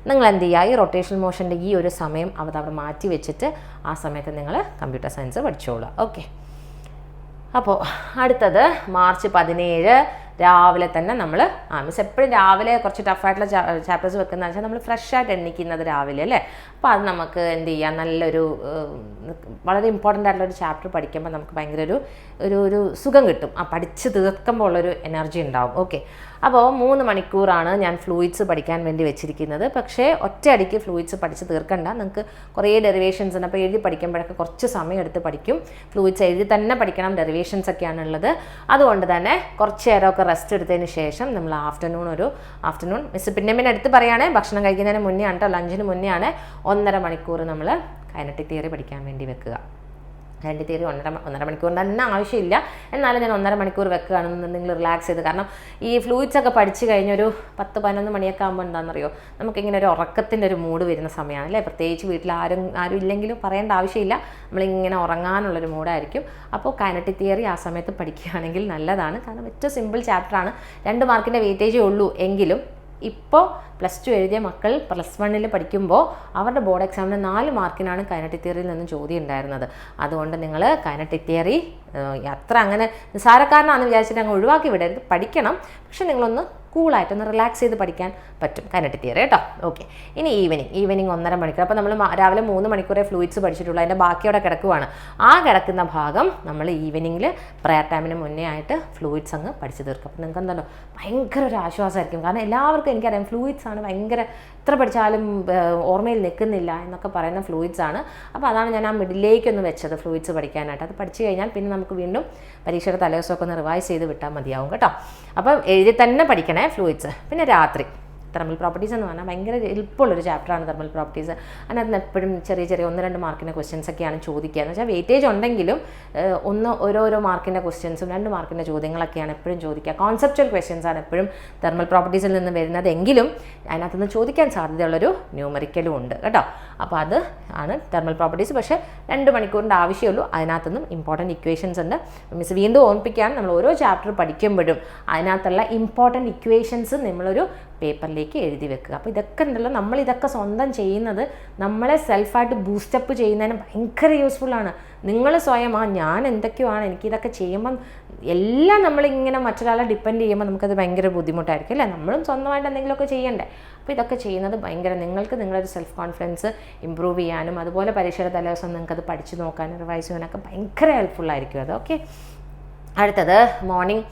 നിങ്ങൾ എന്ത് ചെയ്യുക ഈ റൊട്ടേഷൻ മോഷന്റെ ഈ ഒരു സമയം അത് അവിടെ മാറ്റി വെച്ചിട്ട് ആ സമയത്ത് നിങ്ങൾ കമ്പ്യൂട്ടർ സയൻസ് പഠിച്ചോളുക. ഓക്കെ അപ്പോൾ അടുത്തത് മാർച്ച് പതിനേഴ് രാവിലെ തന്നെ നമ്മൾ ആ മീൻസ് എപ്പോഴും രാവിലെ കുറച്ച് ടഫായിട്ടുള്ള ചാപ്റ്റേഴ്സ് വെക്കുന്നതെന്ന് വെച്ചാൽ നമ്മൾ ഫ്രഷ് ആയിട്ട് എണ്ണിക്കുന്നത് രാവിലെ അല്ലേ? അപ്പോൾ അത് നമുക്ക് എന്ത് ചെയ്യാം? നല്ലൊരു വളരെ ഇമ്പോർട്ടന്റ് ആയിട്ടുള്ള ഒരു ചാപ്റ്റർ പഠിക്കുമ്പോൾ നമുക്ക് ഭയങ്കര ഒരു ഒരു ഒരു സുഖം കിട്ടും. ആ പഠിച്ച് തീർക്കുമ്പോൾ ഉള്ളൊരു എനർജി ഉണ്ടാവും. ഓക്കെ അപ്പോൾ മൂന്ന് മണിക്കൂറാണ് ഞാൻ ഫ്ലൂയിഡ്സ് പഠിക്കാൻ വേണ്ടി വെച്ചിരിക്കുന്നത്. പക്ഷേ ഒറ്റയടിക്ക് ഫ്ലൂയിഡ്സ് പഠിച്ച് തീർക്കണ്ട. നിങ്ങൾക്ക് കുറേ ഡെറിവേഷൻസ് ഉണ്ട്. അപ്പോൾ എഴുതി പഠിക്കുമ്പോഴൊക്കെ കുറച്ച് സമയം എടുത്ത് പഠിക്കും. ഫ്ലൂയിഡ്സ് എഴുതി തന്നെ പഠിക്കണം. ഡെറിവേഷൻസ് ഒക്കെയാണ് ഉള്ളത്. അതുകൊണ്ട് തന്നെ കുറച്ച് നേരമൊക്കെ റെസ്റ്റ് എടുത്തതിന് ശേഷം നമ്മൾ ആഫ്റ്റർനൂൺ ഒരു ആഫ്റ്റർനൂൺ മിസ് പിന്നെ പിന്നെ എടുത്ത് പറയുകയാണെങ്കിൽ ഭക്ഷണം കഴിക്കുന്നതിന് മുന്നേ ആണ് കേട്ടോ ലഞ്ചിന് മുന്നേ ആണ് ഒന്നര മണിക്കൂർ നമ്മൾ കൈനറ്റിക് തിയറി പഠിക്കാൻ വേണ്ടി വെക്കുക. അതിന്റെ തിയറി ഒന്നര ഒന്നര മണിക്കൂർ തന്നെ ആവശ്യമില്ല. എന്നാലും ഞാൻ ഒന്നര മണിക്കൂർ വെക്കുകയാണെന്നുണ്ടെങ്കിൽ റിലാക്സ് ചെയ്ത് കാരണം ഈ ഫ്ലൂയിഡ്സ് ഒക്കെ പഠിച്ചു കഴിഞ്ഞ കഴിഞ്ഞൊരു പത്ത് പതിനൊന്ന് മണിയൊക്കെ ആകുമ്പോൾ എന്താണെന്നറിയോ? നമുക്കിങ്ങനെ ഒരു ഉറക്കത്തിന്റെ ഒരു മൂഡ് വരുന്ന സമയമാണ് അല്ലേ? പ്രത്യേകിച്ച് വീട്ടിൽ ആരും ആരും ഇല്ലെങ്കിലും പറയേണ്ട ആവശ്യമില്ല. നമ്മളിങ്ങനെ ഉറങ്ങാനുള്ളൊരു മൂഡായിരിക്കും അപ്പോൾ കൈനറ്റിക് തിയറി ആ സമയത്ത് പഠിക്കുകയാണെങ്കിൽ നല്ലതാണ്. കാരണം ഏറ്റവും സിമ്പിൾ ചാപ്റ്ററാണ് രണ്ട് മാർക്കിന്റെ വെയിറ്റേജേ ഉള്ളൂ എങ്കിലും ഇപ്പോൾ പ്ലസ് ടു എഴുതിയ മക്കൾ പ്ലസ് വണ്ണിൽ പഠിക്കുമ്പോൾ അവരുടെ ബോർഡ് എക്സാമിന് നാല് മാർക്കിനാണ് കൈനറ്റിക് തിയറിയിൽ നിന്ന് ചോദ്യം ഉണ്ടായിരുന്നത്. അതുകൊണ്ട് നിങ്ങൾ കൈനറ്റിക് തിയറി അത്ര അങ്ങനെ നിസ്സാരക്കാരനാണെന്ന് വിചാരിച്ചിട്ട് അങ്ങ് ഒഴിവാക്കി വിടരുത്. പഠിക്കണം. പക്ഷെ നിങ്ങളൊന്ന് കൂളായിട്ടൊന്ന് റിലാക്സ് ചെയ്ത് പഠിക്കാൻ പറ്റും. കൈനറ്റിക് തിയറി കേട്ടോ. ഓക്കെ ഇനി ഈവനിങ് ഈവനിങ് ഒന്നര മണിക്കൂർ. അപ്പോൾ നമ്മൾ രാവിലെ മൂന്ന് മണിക്കൂറേ ഫ്ലൂയിഡ്സ് പഠിച്ചിട്ടുള്ളൂ. അതിന്റെ അവിടെ കിടക്കുവാണ്. ആ കിടക്കുന്ന ഭാഗം നമ്മൾ ഈവനിങ്ങിൽ പ്രയർ ടൈമിന് മുന്നേ ആയിട്ട് ഫ്ലൂയിഡ്സ് അങ്ങ് പഠിച്ചു തീർക്കും. അപ്പോൾ നിങ്ങൾക്ക് എന്താണോ ഭയങ്കര ഒരു ആശ്വാസമായിരിക്കും. കാരണം എല്ലാവർക്കും എനിക്കറിയാം ഫ്ലൂയിഡ്സ് ആണ് ഭയങ്കര എത്ര പഠിച്ചാലും ഓർമ്മയിൽ നിൽക്കുന്നില്ല എന്നൊക്കെ പറയുന്ന ഫ്ലൂയിഡ്സ് ആണ്. അപ്പോൾ അതാണ് ഞാൻ ആ മിഡിലേക്കൊന്ന് വെച്ചത് ഫ്ലൂയിഡ്സ് പഠിക്കാനായിട്ട്. അത് പഠിച്ചു കഴിഞ്ഞാൽ പിന്നെ നമുക്ക് വീണ്ടും പരീക്ഷയുടെ തലേദിവസമൊക്കെ ഒന്ന് റിവൈസ് ചെയ്ത് വിട്ടാൽ മതിയാവും കേട്ടോ. അപ്പോൾ എഴുതി തന്നെ പഠിക്കണേ ഫ്ലൂയിഡ്സ് പിന്നെ രാത്രി. തെർമൽ പ്രോപ്പർട്ടീസ് എന്ന് പറഞ്ഞാൽ ഭയങ്കര എളുപ്പമുള്ളൊരു ചാപ്റ്ററാണ് തെർമൽ പ്രോപ്പർട്ടീസ് അതിനകത്ത് എപ്പോഴും ചെറിയ ചെറിയ ഒന്ന് രണ്ട് മാർക്കിന്റെ ക്വസ്റ്റ്യൻസ് ഒക്കെയാണ് ചോദിക്കുക. എന്ന് വെച്ചാൽ വെയിറ്റേജ് ഉണ്ടെങ്കിലും ഒന്ന് ഓരോരോ മാർക്കിന്റെ ക്വസ്റ്റ്യൻസും രണ്ട് മാർക്കിന്റെ ചോദ്യങ്ങളൊക്കെയാണ് എപ്പോഴും ചോദിക്കുക. കോൺസെപ്റ്റൽ ക്വസ്റ്റ്യൻസ് ആണ് എപ്പോഴും തെർമൽ പ്രോപ്പർട്ടീസിൽ നിന്ന് വരുന്നതെങ്കിലും അതിനകത്ത് നിന്ന് ചോദിക്കാൻ സാധ്യതയുള്ളൊരു ന്യൂമറിക്കലും ഉണ്ട്. കേട്ടോ? അപ്പോൾ അത് ആണ് തെർമൽ പ്രോപ്പർട്ടീസ് പക്ഷേ രണ്ട് മണിക്കൂറിന്റെ ആവശ്യമുള്ളൂ അതിനകത്തുനിന്നും ഇമ്പോർട്ടന്റ് ഇക്വേഷൻസ് ഉണ്ട്. മിസ് വീണ്ടും ഓർമ്മിപ്പിക്കുകയാണ്. നമ്മൾ ഓരോ ചാപ്റ്റർ പഠിക്കുമ്പോഴും അതിനകത്തുള്ള ഇമ്പോർട്ടന്റ് ഇക്വേഷൻസ് നമ്മളൊരു പേപ്പറിലേക്ക് എഴുതി വെക്കുക. അപ്പോൾ ഇതൊക്കെ ഉണ്ടല്ലോ. നമ്മൾ ഇതൊക്കെ സ്വന്തം ചെയ്യുന്നത് നമ്മളെ സെൽഫായിട്ട് ബൂസ്റ്റപ്പ് ചെയ്യുന്നതിന് ഭയങ്കര യൂസ്ഫുള്ളാണ് നിങ്ങൾ സ്വയം ആ ഞാൻ എന്തൊക്കെയാണ്? എനിക്കിതൊക്കെ ചെയ്യുമ്പം എല്ലാം നമ്മളിങ്ങനെ മറ്റൊരാളെ ഡിപ്പെൻഡ് ചെയ്യുമ്പോൾ നമുക്കത് ഭയങ്കര ബുദ്ധിമുട്ടായിരിക്കും. അല്ലേ? നമ്മളും സ്വന്തമായിട്ട് എന്തെങ്കിലുമൊക്കെ ചെയ്യണ്ടേ? അപ്പോൾ ഇതൊക്കെ ചെയ്യുന്നത് ഭയങ്കര നിങ്ങൾക്ക് നിങ്ങളുടെ ഒരു സെൽഫ് കോൺഫിഡൻസ് ഇമ്പ്രൂവ് ചെയ്യാനും അതുപോലെ പരീക്ഷയുടെ തലേദിവസം നിങ്ങൾക്കത് പഠിച്ചു നോക്കാനും റിവൈസ് ചെയ്യാനൊക്കെ ഭയങ്കര ഹെൽപ്ഫുള്ളായിരിക്കും അത്. ഓക്കെ അടുത്തത് മോർണിംഗ്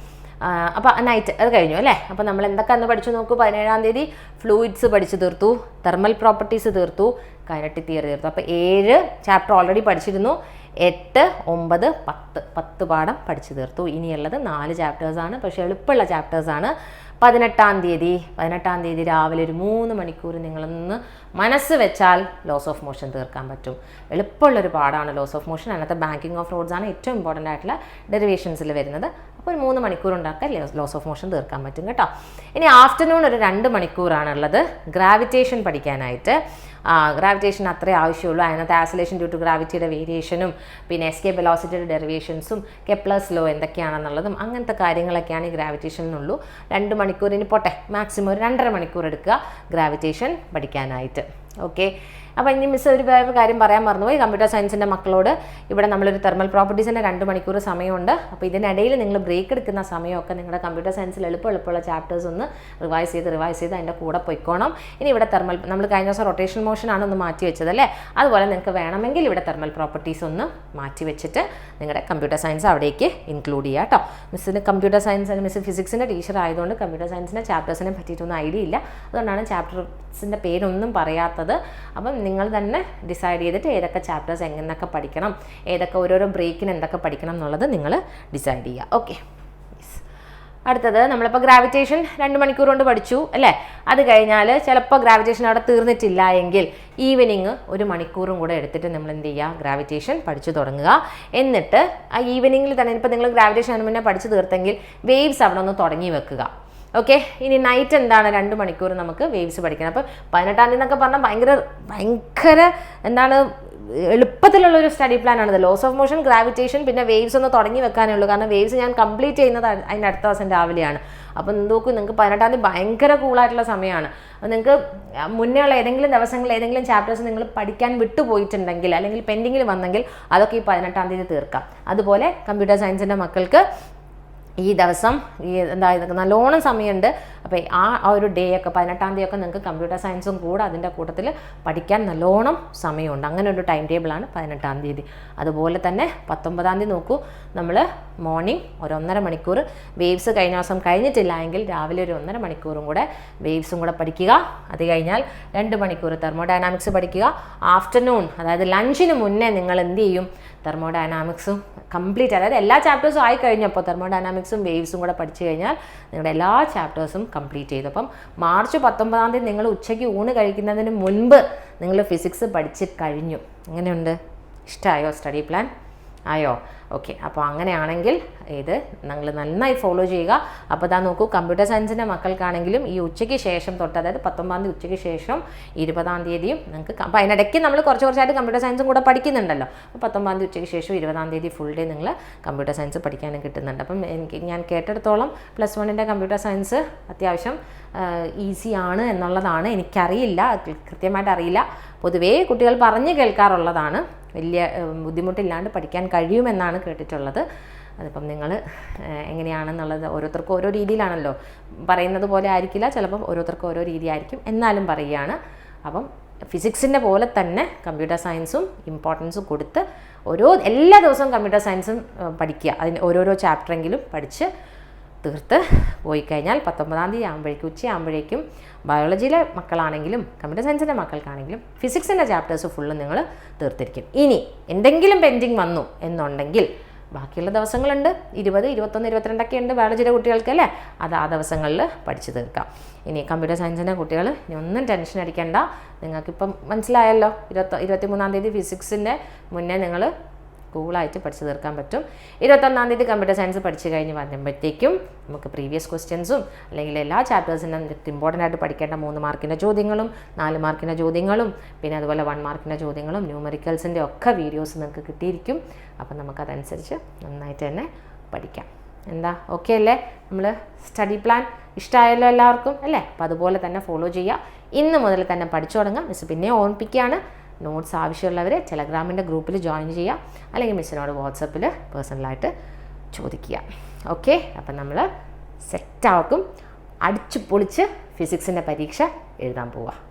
അപ്പോൾ നൈറ്റ് അത് കഴിഞ്ഞു അല്ലേ? അപ്പോൾ നമ്മൾ എന്തൊക്കെ അന്ന് പഠിച്ചു നോക്കൂ? പതിനേഴാം തീയതി ഫ്ലൂയിഡ്സ് പഠിച്ചു തീർത്തു തെർമൽ പ്രോപ്പർട്ടീസ് തീർത്തു കരട്ടി തിയറി തീർത്തു. അപ്പോൾ ഏഴ് ചാപ്റ്റർ ഓൾറെഡി പഠിച്ചിരുന്നു. എട്ട് ഒമ്പത് പത്ത് പത്ത് പാഠം പഠിച്ചു തീർത്തു. ഇനിയുള്ളത് നാല് ചാപ്റ്റേഴ്സാണ് പക്ഷേ എളുപ്പമുള്ള ചാപ്റ്റേഴ്സാണ് പതിനെട്ടാം തീയതി പതിനെട്ടാം തീയതി രാവിലെ ഒരു മൂന്ന് മണിക്കൂർ നിങ്ങളൊന്ന് മനസ്സ് വെച്ചാൽ ലോസ് ഓഫ് മോഷൻ തീർക്കാൻ പറ്റും. എളുപ്പമുള്ളൊരു പാടാണ് ലോസ് ഓഫ് മോഷൻ അതിനകത്ത് ബാങ്കിങ് ഓഫ് റോഡ്സ് ആണ് ഏറ്റവും ഇമ്പോർട്ടന്റ് ആയിട്ടുള്ള ഡെറിവേഷൻസിൽ വരുന്നത്. അപ്പോൾ ഒരു മൂന്ന് മണിക്കൂർ ഉണ്ടാക്കാൻ ലോസ് ഓഫ് മോഷൻ തീർക്കാൻ പറ്റും കേട്ടോ. ഇനി ആഫ്റ്റർനൂൺ ഒരു രണ്ട് മണിക്കൂറാണുള്ളത്. ഗ്രാവിറ്റേഷൻ പഠിക്കാനായിട്ട്. ഗ്രാവിറ്റേഷൻ അത്രേ ആവശ്യമുള്ളൂ. അതിനകത്ത് ആസലേഷൻ ഡ്യൂ ടു ഗ്രാവിറ്റിയുടെ വേരിയേഷനും പിന്നെ എസ് കെ വെലോസിറ്റിയുടെ ഡെറിവേഷൻസും കെപ്ലേഴ്സ് ലോ എന്തൊക്കെയാണെന്നുള്ളതും അങ്ങനത്തെ കാര്യങ്ങളൊക്കെയാണ് ഈ ഗ്രാവിറ്റേഷനിലുള്ളൂ രണ്ട് മണിക്കൂറിന് പോട്ടെ മാക്സിമം ഒരു രണ്ടര മണിക്കൂർ എടുക്കുക. ഗ്രാവിറ്റേഷൻ പഠിക്കാനായിട്ട്. ഓക്കെ അപ്പോൾ ഇനി മിസ് ഒരു വേറൊരു കാര്യം പറയാൻ മറന്നുപോയി. കമ്പ്യൂട്ടർ സയൻസിന്റെ മക്കളോട് ഇവിടെ നമ്മളൊരു തെർമൽ പ്രോപ്പർട്ടീസിന്റെ രണ്ട് മണിക്കൂർ സമയമുണ്ട്. അപ്പോൾ ഇതിനിടയിൽ നിങ്ങൾ ബ്രേക്ക് എടുക്കുന്ന സമയമൊക്കെ നിങ്ങളുടെ കമ്പ്യൂട്ടർ സയൻസിൽ എളുപ്പം എളുപ്പമുള്ള ചാപ്റ്റേഴ്സ് ഒന്ന് റിവൈസ് ചെയ്ത് റിവൈസ് ചെയ്ത് അതിന്റെ കൂടെ പൊയ്ക്കോണം. ഇനി ഇവിടെ തെർമൽ നമ്മൾ കഴിഞ്ഞ ദിവസം റൊട്ടേഷൻ മോഷനാണ് ഒന്ന് മാറ്റി വെച്ചത് അല്ലേ? അതുപോലെ നിങ്ങൾക്ക് വേണമെങ്കിൽ ഇവിടെ തെർമൽ പ്രോപ്പർട്ടീസ് ഒന്ന് മാറ്റി വെച്ചിട്ട് നിങ്ങളുടെ കമ്പ്യൂട്ടർ സയൻസ് അവിടേക്ക് ഇൻക്ലൂഡ് ചെയ്യുക കേട്ടോ മിസ്സിന് കമ്പ്യൂട്ടർ സയൻസ് മിസ് ഫിസിക്സിന്റെ ടീച്ചർ ആയതുകൊണ്ട് കമ്പ്യൂട്ടർ സയൻസിന്റെ ചാപ്റ്റേഴ്സിനെ പറ്റിയിട്ടൊന്നും ഐഡിയ ഇല്ല. അതുകൊണ്ടാണ് ചാപ്റ്റേഴ്സിന്റെ പേരൊന്നും പറയാത്തത്. അപ്പം നിങ്ങൾ തന്നെ ഡിസൈഡ് ചെയ്തിട്ട് ഏതൊക്കെ ചാപ്റ്റേഴ്സ് എങ്ങനെയൊക്കെ പഠിക്കണം ഏതൊക്കെ ഓരോരോ ബ്രേക്കിന് എന്തൊക്കെ പഠിക്കണം എന്നുള്ളത് നിങ്ങൾ ഡിസൈഡ് ചെയ്യുക. ഓക്കെ അടുത്തത് നമ്മളിപ്പോൾ ഗ്രാവിറ്റേഷൻ രണ്ട് മണിക്കൂർ കൊണ്ട് പഠിച്ചു അല്ലേ? അത് കഴിഞ്ഞാൽ ചിലപ്പോൾ ഗ്രാവിറ്റേഷൻ അവിടെ തീർന്നിട്ടില്ല എങ്കിൽ ഈവനിങ് ഒരു മണിക്കൂറും കൂടെ എടുത്തിട്ട് നമ്മൾ എന്ത് ചെയ്യുക? ഗ്രാവിറ്റേഷൻ പഠിച്ചു തുടങ്ങുക. എന്നിട്ട് ആ ഈവനിങ്ങിൽ തന്നെ ഇപ്പോൾ നിങ്ങൾ ഗ്രാവിറ്റേഷൻ മുന്നേ പഠിച്ചു തീർത്തെങ്കിൽ വേവ്സ് അവിടെ ഒന്ന് തുടങ്ങി വെക്കുക. ഓക്കെ ഇനി നൈറ്റ് എന്താണ്? രണ്ട് മണിക്കൂർ നമുക്ക് വേവ്സ് പഠിക്കണം. അപ്പോൾ പതിനെട്ടാം തീയതി എന്നൊക്കെ പറഞ്ഞാൽ ഭയങ്കര ഭയങ്കര എന്താണ് എളുപ്പത്തിലുള്ള ഒരു സ്റ്റഡി പ്ലാൻ ആണ് ലോസ് ഓഫ് മോഷൻ ഗ്രാവിറ്റേഷൻ പിന്നെ വേവ്സ് ഒന്ന് തുടങ്ങി വെക്കാനേ ഉള്ളൂ കാരണം വേവ്സ് ഞാൻ കംപ്ലീറ്റ് ചെയ്യുന്നത് അതിന്റെ അടുത്ത ദിവസം രാവിലെയാണ്. അപ്പം നോക്കൂ നിങ്ങൾക്ക് പതിനെട്ടാം തീയതി ഭയങ്കര കൂളായിട്ടുള്ള സമയമാണ്. അപ്പോൾ നിങ്ങൾക്ക് മുന്നേ ഉള്ള ഏതെങ്കിലും ദിവസങ്ങളിൽ ഏതെങ്കിലും ചാപ്റ്റേഴ്സ് നിങ്ങൾ പഠിക്കാൻ വിട്ടുപോയിട്ടുണ്ടെങ്കിൽ അല്ലെങ്കിൽ പെൻഡിങ്ങിൽ വന്നെങ്കിൽ അതൊക്കെ ഈ പതിനെട്ടാം തീയതി തീർക്കാം. അതുപോലെ കമ്പ്യൂട്ടർ സയൻസിന്റെ മക്കൾക്ക് ഈ ദിവസം ഈ എന്താ ഇതൊക്കെ നല്ലോണം സമയമുണ്ട്. അപ്പോൾ ആ ആ ഒരു ഡേ ഒക്കെ പതിനെട്ടാം തീയതി ഒക്കെ നിങ്ങൾക്ക് കമ്പ്യൂട്ടർ സയൻസും കൂടെ അതിന്റെ കൂട്ടത്തിൽ പഠിക്കാൻ നല്ലോണം സമയമുണ്ട്. അങ്ങനെ ഒരു ടൈം ടേബിളാണ് പതിനെട്ടാം തീയതി. അതുപോലെ തന്നെ പത്തൊമ്പതാം തീയതി നോക്കൂ നമ്മൾ മോർണിംഗ് ഒരു ഒന്നര മണിക്കൂർ. വേവ്സ് കഴിഞ്ഞ ദിവസം കഴിഞ്ഞിട്ടില്ല എങ്കിൽ രാവിലെ ഒരു ഒന്നര മണിക്കൂറും കൂടെ വേവ്സും കൂടെ പഠിക്കുക. അത് കഴിഞ്ഞാൽ രണ്ട് മണിക്കൂർ തെർമോഡൈനാമിക്സ് പഠിക്കുക. ആഫ്റ്റർനൂൺ അതായത് ലഞ്ചിന് മുന്നേ നിങ്ങൾ എന്ത് ചെയ്യും? തെർമോഡൈനാമിക്സും കംപ്ലീറ്റ് അതായത് എല്ലാ ചാപ്റ്റേഴ്സും ആയി കഴിഞ്ഞപ്പോൾ തെർമോഡൈനാമിക്സും വേവ്സും കൂടെ പഠിച്ചു കഴിഞ്ഞാൽ നിങ്ങളുടെ എല്ലാ ചാപ്റ്റേഴ്സും കംപ്ലീറ്റ് ചെയ്തു. അപ്പം മാർച്ച് പത്തൊമ്പതാം തീയതി നിങ്ങൾ ഉച്ചയ്ക്ക് ഊണ് കഴിക്കുന്നതിന് മുൻപ് നിങ്ങൾ ഫിസിക്സ് പഠിച്ച് കഴിഞ്ഞു. എങ്ങനെയുണ്ട്? ഇഷ്ടമായോ സ്റ്റഡി പ്ലാൻ ആയോ? ഓക്കെ അപ്പോൾ അങ്ങനെയാണെങ്കിൽ ഇത് നിങ്ങൾ നന്നായി ഫോളോ ചെയ്യുക. അപ്പോൾ ഇതാ നോക്കൂ കമ്പ്യൂട്ടർ സയൻസിന്റെ മക്കൾക്കാണെങ്കിലും ഈ ഉച്ചയ്ക്ക് ശേഷം തൊട്ട് അതായത് പത്തൊമ്പതാം തീയതി ഉച്ചയ്ക്ക് ശേഷം ഇരുപതാം തീയതിയും നിങ്ങൾക്ക് അപ്പോൾ അതിനിടയ്ക്ക് നമ്മൾ കുറച്ച് കുറച്ചായിട്ട് കമ്പ്യൂട്ടർ സയൻസും കൂടെ പഠിക്കുന്നുണ്ടല്ലോ. അപ്പോൾ പത്തൊമ്പതാം തീയതി ഉച്ചയ്ക്ക് ശേഷം ഇരുപതാം തീയതി ഫുൾ ഡേ നിങ്ങൾ കമ്പ്യൂട്ടർ സയൻസ് പഠിക്കാനും കിട്ടുന്നുണ്ട്. അപ്പം എനിക്ക് ഞാൻ കേട്ടിടത്തോളം പ്ലസ് വണ്ണിന്റെ കമ്പ്യൂട്ടർ സയൻസ് അത്യാവശ്യം ഈസി ആണ് എന്നുള്ളതാണ്. എനിക്കറിയില്ല കൃത്യമായിട്ട് അറിയില്ല പൊതുവേ കുട്ടികൾ പറഞ്ഞ് കേൾക്കാറുള്ളതാണ്. വലിയ ബുദ്ധിമുട്ടില്ലാണ്ട് പഠിക്കാൻ കഴിയുമെന്നാണ് കേട്ടിട്ടുള്ളത്. അതിപ്പം നിങ്ങൾ എങ്ങനെയാണെന്നുള്ളത് ഓരോരുത്തർക്കും ഓരോ രീതിയിലാണല്ലോ. പറയുന്നത് പോലെ ആയിരിക്കില്ല ചിലപ്പം ഓരോരുത്തർക്കും ഓരോ രീതിയായിരിക്കും എന്നാലും പറയുകയാണ്. അപ്പം ഫിസിക്സിന്റെ പോലെ തന്നെ കമ്പ്യൂട്ടർ സയൻസും ഇമ്പോർട്ടൻസ് കൊടുത്ത് ഓരോ എല്ലാ ദിവസവും കമ്പ്യൂട്ടർ സയൻസും പഠിക്കുക. അതിന് ഓരോരോ ചാപ്റ്ററെങ്കിലും പഠിച്ച് തീർത്ത് പോയി കഴിഞ്ഞാൽ പത്തൊമ്പതാം തീയതി ആകുമ്പോഴേക്കും ഉച്ചയാകുമ്പോഴേക്കും ബയോളജിയിലെ മക്കളാണെങ്കിലും കമ്പ്യൂട്ടർ സയൻസിന്റെ മക്കൾക്കാണെങ്കിലും ഫിസിക്സിന്റെ ചാപ്റ്റേഴ്സ് ഫുള്ള് നിങ്ങൾ തീർത്തിരിക്കും. ഇനി എന്തെങ്കിലും പെൻഡിങ് വന്നു എന്നുണ്ടെങ്കിൽ ബാക്കിയുള്ള ദിവസങ്ങളുണ്ട്. ഇരുപത് ഇരുപത്തൊന്ന് ഇരുപത്തിരണ്ടൊക്കെ ഉണ്ട് ബയോളജിയുടെ കുട്ടികൾക്ക് അല്ലേ? അത് ആ ദിവസങ്ങളിൽ പഠിച്ചു തീർക്കാം. ഇനി കമ്പ്യൂട്ടർ സയൻസിന്റെ കുട്ടികൾ ഇനി ഒന്നും ടെൻഷൻ അടിക്കേണ്ട. നിങ്ങൾക്കിപ്പം മനസ്സിലായല്ലോ ഇരുപത്തി ഇരുപത്തി മൂന്നാം തീയതി ഫിസിക്സിന്റെ മുന്നേ നിങ്ങൾ കൂളായിട്ട് പഠിച്ചു തീർക്കാൻ പറ്റും. ഇരുപത്തൊന്നാം തീയതി കമ്പ്യൂട്ടർ സയൻസ് പഠിച്ചു കഴിഞ്ഞ് വരുമ്പോഴത്തേക്കും നമുക്ക് പ്രീവിയസ് ക്വസ്റ്റ്യൻസും അല്ലെങ്കിൽ എല്ലാ ചാപ്റ്റേഴ്സിനും ഇമ്പോർട്ടന്റ് ആയിട്ട് പഠിക്കേണ്ട മൂന്ന് മാർക്കിന്റെ ചോദ്യങ്ങളും നാല് മാർക്കിന്റെ ചോദ്യങ്ങളും പിന്നെ അതുപോലെ വൺ മാർക്കിന്റെ ചോദ്യങ്ങളും ന്യൂമറിക്കൽസിന്റെ ഒക്കെ വീഡിയോസ് നിങ്ങൾക്ക് കിട്ടിയിരിക്കും. അപ്പം നമുക്കതനുസരിച്ച് നന്നായിട്ട് തന്നെ പഠിക്കാം. എന്താ? ഓക്കെ അല്ലേ? നമ്മൾ സ്റ്റഡി പ്ലാൻ ഇഷ്ടമായല്ലോ എല്ലാവർക്കും അല്ലേ? അപ്പോൾ അതുപോലെ തന്നെ ഫോളോ ചെയ്യുക. ഇന്ന് മുതൽ തന്നെ പഠിച്ചു തുടങ്ങാം. മിസ് പിന്നെ ഓർമ്മിപ്പിക്കുകയാണ്. നോട്ട്സ് ആവശ്യമുള്ളവർ ടെലഗ്രാമിന്റെ ഗ്രൂപ്പിൽ ജോയിൻ ചെയ്യുക. അല്ലെങ്കിൽ മിസ്സിനോട് വാട്സപ്പിൽ പേഴ്സണലായിട്ട് ചോദിക്കുക. ഓക്കെ അപ്പം നമ്മൾ സെറ്റാക്കും അടിച്ചു പൊളിച്ച് ഫിസിക്സിന്റെ പരീക്ഷ എഴുതാൻ പോവുക